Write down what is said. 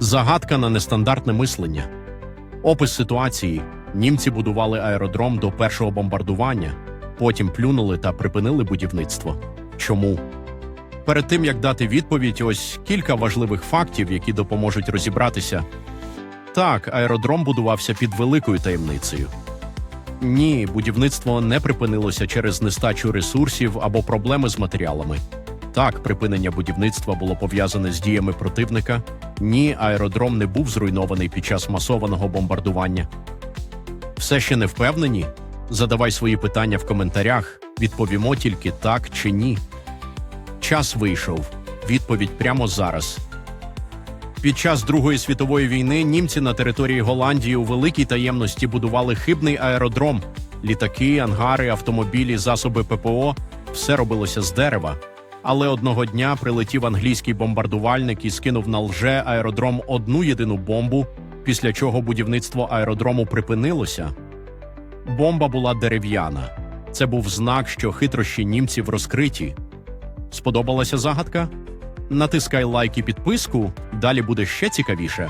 Загадка на нестандартне мислення. Опис ситуації: німці будували аеродром до першого бомбардування, потім плюнули та припинили будівництво. Чому? Перед тим як дати відповідь, ось кілька важливих фактів, які допоможуть розібратися. Так, аеродром будувався під великою таємницею. Ні, будівництво не припинилося через нестачу ресурсів або проблеми з матеріалами. Так, припинення будівництва було пов'язане з діями противника. Ні, аеродром не був зруйнований під час масованого бомбардування. Все ще не впевнені? Задавай свої питання в коментарях. Відповімо тільки так чи ні. Час вийшов. Відповідь прямо зараз. Під час Другої світової війни німці на території Голландії у великій таємності будували хибний аеродром, літаки, ангари, автомобілі, засоби ППО все робилося з дерева. Але одного дня прилетів англійський бомбардувальник і скинув на лже аеродром одну єдину бомбу, після чого будівництво аеродрому припинилося. Бомба була дерев'яна. Це був знак, що хитрощі німців розкриті. Сподобалася загадка? Натискай лайк і підписку, далі буде ще цікавіше.